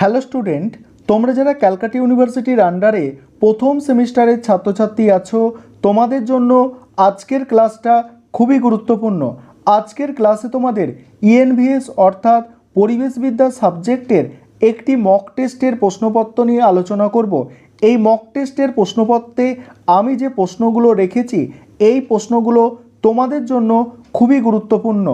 Hello student, তোমরা যারা ক্যালকাটা ইউনিভার্সিটির আন্ডারে প্রথম সেমিস্টারের ছাত্রছাত্রী আছো, তোমাদের জন্য আজকের ক্লাসটা খুবই গুরুত্বপূর্ণ। আজকের ক্লাসে তোমাদের ইএনভিএস অর্থাৎ পরিবেশবিদ্যা সাবজেক্টের একটি মক টেস্টের প্রশ্নপত্র নিয়ে আলোচনা করব। এই মক টেস্টের প্রশ্নপত্রে আমি যে প্রশ্নগুলো রেখেছি, এই প্রশ্নগুলো তোমাদের জন্য খুবই গুরুত্বপূর্ণ।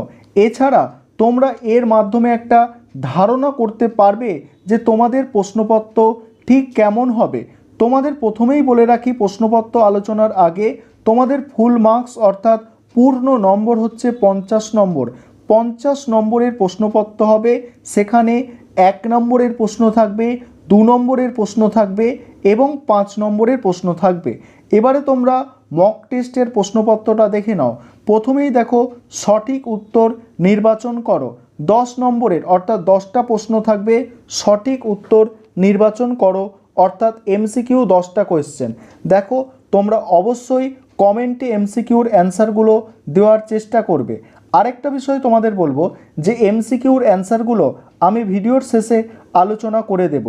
এছাড়া তোমরা এর মাধ্যমে একটা ধারণা করতে পারবে যে তোমাদের প্রশ্নপত্র ঠিক কেমন হবে। তোমাদের প্রথমেই বলে রাখি, প্রশ্নপত্র আলোচনার আগে তোমাদের ফুল মার্কস অর্থাৎ পূর্ণ নম্বর হচ্ছে পঞ্চাশ নম্বর। পঞ্চাশ নম্বরের প্রশ্নপত্র হবে, সেখানে এক নম্বরের প্রশ্ন থাকবে, দু নম্বরের প্রশ্ন থাকবে এবং পাঁচ নম্বরের প্রশ্ন থাকবে। এবারে তোমরা মক টেস্টের প্রশ্নপত্রটা দেখে নাও। প্রথমেই দেখো সঠিক উত্তর নির্বাচন করো। দশ নম্বরের, অর্থাৎ দশটা প্রশ্ন থাকবে, সঠিক উত্তর নির্বাচন করো, অর্থাৎ এমসিকিউ দশটা কোয়েশ্চেন দেখো, তোমরা অবশ্যই কমেন্টে এমসিকিউর অ্যান্সারগুলো দেওয়ার চেষ্টা করবে। আরেকটা বিষয় তোমাদের বলব, যে এমসিকিউর অ্যান্সারগুলো আমি ভিডিওর শেষে আলোচনা করে দেব।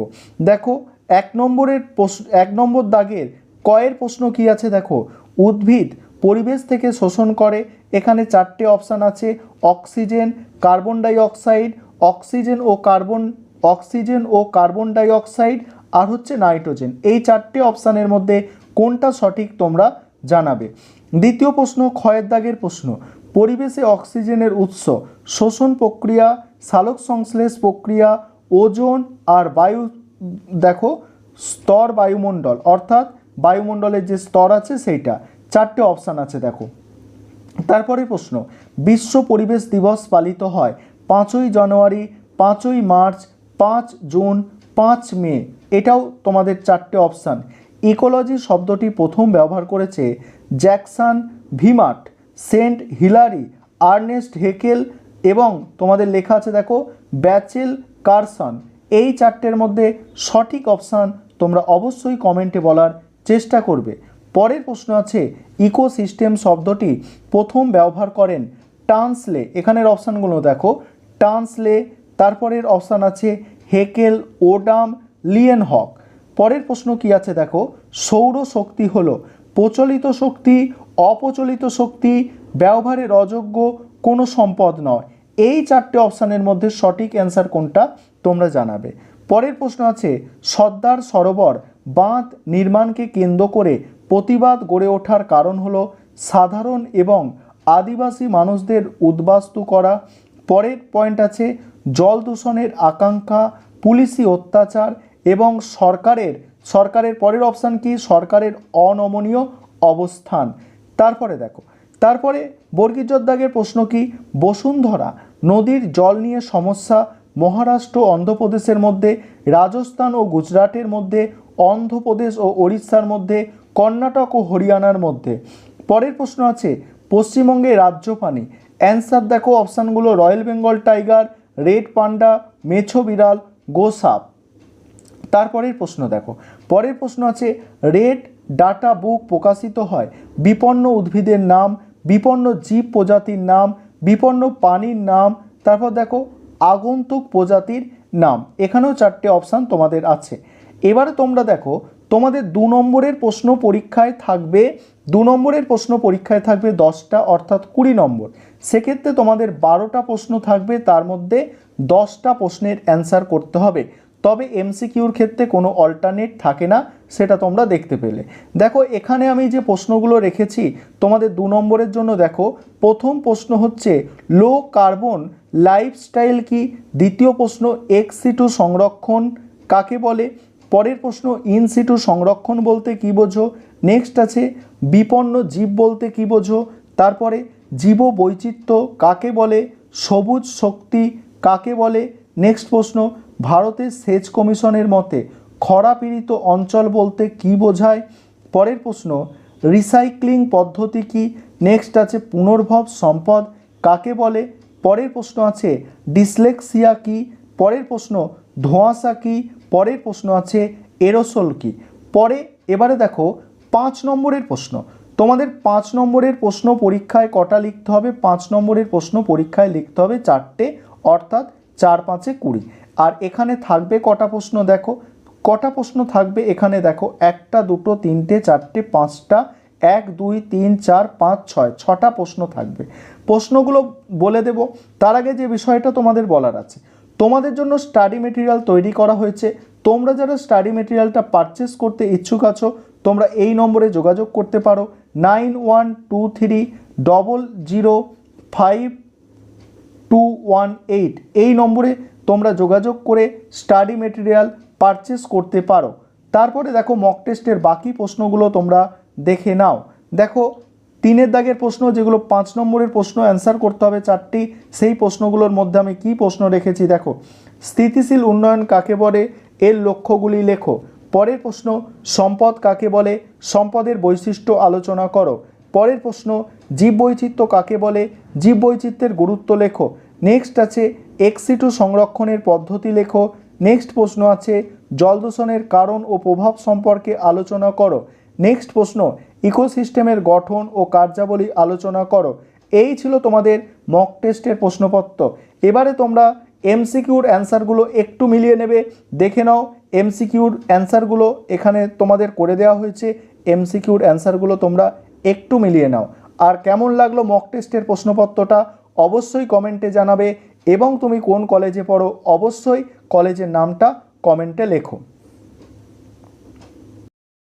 দেখো, এক নম্বরের প্রশ্ন, এক নম্বর দাগের কয়ের প্রশ্ন কি আছে দেখো? উদ্ভিদ পরিবেশ থেকে শোষণ করে, এখানে চারটে অপশান আছে, অক্সিজেন কার্বন ডাই অক্সাইড অক্সিজেন ও কার্বন, অক্সিজেন ও কার্বন ডাই অক্সাইড আর হচ্ছে নাইট্রোজেন। এই চারটে অপশানের মধ্যে কোনটা সঠিক তোমরা জানাবে। দ্বিতীয় প্রশ্ন, ক্ষয়ের দাগের প্রশ্ন। পরিবেশে অক্সিজেনের উৎস, শোষণ প্রক্রিয়া, সালোক সংশ্লেষ প্রক্রিয়া, ওজোন আর বায়ু, দেখো, স্তর বায়ুমণ্ডল, অর্থাৎ বায়ুমণ্ডলের যে স্তর আছে সেইটা। চারটে অপশান আছে, দেখো। তারপরে প্রশ্ন, বিশ্ব পরিবেশ দিবস পালিত হয় পাঁচই জানুয়ারি, পাঁচই মার্চ, পাঁচ জুন, পাঁচ মে। এটাও তোমাদের চারটে অপশান। ইকোলজি শব্দটি প্রথম ব্যবহার করেছে জ্যাকসন ভিমাট সেন্ট হিলারি, আর্নেস্ট হেকেল এবং তোমাদের লেখা আছে দেখো, ব্যাচেল কারসন। এই চারটের মধ্যে সঠিক অপশান তোমরা অবশ্যই কমেন্টে বলার চেষ্টা করবে। পরের প্রশ্ন আছে, ইকোসিস্টেম শব্দটি প্রথম ব্যবহার করেন টান্সলে এখানের অপশানগুলো দেখো টান্সলে তারপরের অপশান আছে হেকেল, ওডাম লিয়েন হক পরের প্রশ্ন কি আছে দেখো, সৌর শক্তি হলো প্রচলিত শক্তি, অপ্রচলিত শক্তি, ব্যবহারের অযোগ্য, কোনো সম্পদ নয়। এই চারটে অপশানের মধ্যে সঠিক অ্যান্সার কোনটা তোমরা জানাবে। পরের প্রশ্ন আছে, সর্দার সরোবর বাঁধ নির্মাণকে কেন্দ্র করে প্রতিবাদ গড়ে ওঠার কারণ হলো সাধারণ এবং আদিবাসী মানুষদের উদ্বাস্তু করা। পরের পয়েন্ট আছে জল দূষণের আকাঙ্ক্ষা, পুলিশি অত্যাচার এবং সরকারের সরকারের পরের অপশান কি? সরকারের অনমনীয় অবস্থান। তারপরে দেখো, তারপরে বর্গীর দাগের প্রশ্ন কি? বসুন্ধরা নদীর জল নিয়ে সমস্যা, মহারাষ্ট্র, অন্ধ্রপ্রদেশের মধ্যে, রাজস্থান ও গুজরাটের মধ্যে, অন্ধ্রপ্রদেশ ও ওড়িশার মধ্যে কর্ণাটক ও হরিয়ানার মধ্যে। পরের প্রশ্ন আছে, পশ্চিমবঙ্গে রাজ্য পানি অ্যান্সার দেখো অপশানগুলো royal Bengal tiger red panda মেছো বিড়াল গোসাপ তারপরের প্রশ্ন দেখো, পরের প্রশ্ন আছে রেড ডাটা বুক প্রকাশিত হয় বিপন্ন উদ্ভিদের নাম, বিপন্ন জীব প্রজাতির নাম, বিপন্ন পানির নাম, তারপর দেখো, আগন্তুক প্রজাতির নাম। এখানেও চারটে অপশান তোমাদের আছে। এবারে তোমরা দেখো তোমাদের দু নম্বরের প্রশ্ন পরীক্ষায় থাকবে, দু নম্বরের প্রশ্ন পরীক্ষায় থাকবে দশটা অর্থাৎ কুড়ি নম্বর। সেক্ষেত্রে তোমাদের বারোটা প্রশ্ন থাকবে, তার মধ্যে দশটা প্রশ্নের অ্যান্সার করতে হবে। তবে এমসিকিউর ক্ষেত্রে কোনো অল্টারনেট থাকে না, সেটা তোমরা দেখতে পেলে। দেখো, এখানে আমি যে প্রশ্নগুলো রেখেছি, তোমাদের দু নম্বরের জন্য দেখো, প্রথম প্রশ্ন হচ্ছে লো কার্বন লাইফস্টাইল কি? দ্বিতীয় প্রশ্ন এক্স সিটু সংরক্ষণ কাকে বলে? পরের প্রশ্ন ইনসিটু সংরক্ষণ বলতে কি বোঝো? নেক্সট আছে, বিপন্ন জীব বলতে কি বোঝো? তারপরে জীব বৈচিত্র্য কাকে বলে? সবুজ শক্তি কাকে বলে? নেক্সট প্রশ্ন, ভারতের সেচ কমিশনের মতে খরা পীড়িত অঞ্চল বলতে কি বোঝায়? পরের প্রশ্ন রিসাইক্লিং পদ্ধতি কি? নেক্সট আছে, পুনর্ভব সম্পদ কাকে বলে? পরের প্রশ্ন আছে ডিসলেক্সিয়া কি? পরের প্রশ্ন, ধোঁয়াশা কি? পরের প্রশ্ন আছে এরোসোল কি? পরে এবারে দেখো পাঁচ নম্বরের প্রশ্ন। তোমাদের পাঁচ নম্বরের প্রশ্ন পরীক্ষায় কটা লিখতে হবে? পাঁচ নম্বরের প্রশ্ন পরীক্ষায় লিখতে হবে চারটে, অর্থাৎ চার পাঁচে কুড়ি। আর এখানে থাকবে কটা প্রশ্ন দেখো? কটা প্রশ্ন থাকবে এখানে দেখো? একটা, দুটো, তিনটে, চারটে, পাঁচটা, এক, দুই, তিন, চার, পাঁচ, ছয়, ছটা প্রশ্ন থাকবে। প্রশ্নগুলো বলে দেব। তার আগে যে বিষয়টা তোমাদের বলার আছে। তোমাদের জন্য স্টাডি মেটেরিয়াল তৈরি করা হয়েছে। তোমরা যারা স্টাডি মেটেরিয়ালটা পারচেস করতে ইচ্ছুক আছো, তোমরা এই নম্বরে যোগাযোগ করতে পারো। Nine one two three double zero five two one eight এই নম্বরে তোমরা যোগাযোগ করে স্টাডি মেটেরিয়াল পারচেস করতে পারো। তারপরে দেখো মক টেস্টের বাকি প্রশ্নগুলো তোমরা দেখে নাও। দেখো তিনের দাগের প্রশ্ন, যেগুলো পাঁচ নম্বরের প্রশ্ন অ্যান্সার করতে হবে চারটি, সেই প্রশ্নগুলোর মধ্যে আমি কি প্রশ্ন রেখেছি? দেখো, স্থিতিশীল উন্নয়ন কাকে বলে? এর লক্ষ্যগুলি লেখো। পরের প্রশ্ন, সম্পদ কাকে বলে? সম্পদের বৈশিষ্ট্য আলোচনা করো। পরের প্রশ্ন, জীববৈচিত্র্য কাকে বলে? জীববৈচিত্র্যের গুরুত্ব লেখো। নেক্সট আছে, এক্সিটু সংরক্ষণের পদ্ধতি লেখো। নেক্সট প্রশ্ন আছে জল দূষণের কারণ ও প্রভাব সম্পর্কে আলোচনা করো। নেক্সট প্রশ্ন ইকোসিস্টেমের গঠন ও কার্যাবলী আলোচনা করো। এই ছিল তোমাদের মক টেস্টের প্রশ্নপত্র। এবারে তোমরা এমসিকিউর অ্যান্সারগুলো একটু মিলিয়ে নেবে। দেখে নাও এমসিকিউর অ্যান্সারগুলো এখানে তোমাদের করে দেওয়া হয়েছে। এমসিকিউর অ্যান্সারগুলো তোমরা একটু মিলিয়ে নাও। আর কেমন লাগল মক টেস্টের প্রশ্নপত্রটা অবশ্যই কমেন্টে জানাবে। এবং তুমি কোন কলেজে পড়ো, অবশ্যই কলেজের নামটা কমেন্টে লেখো।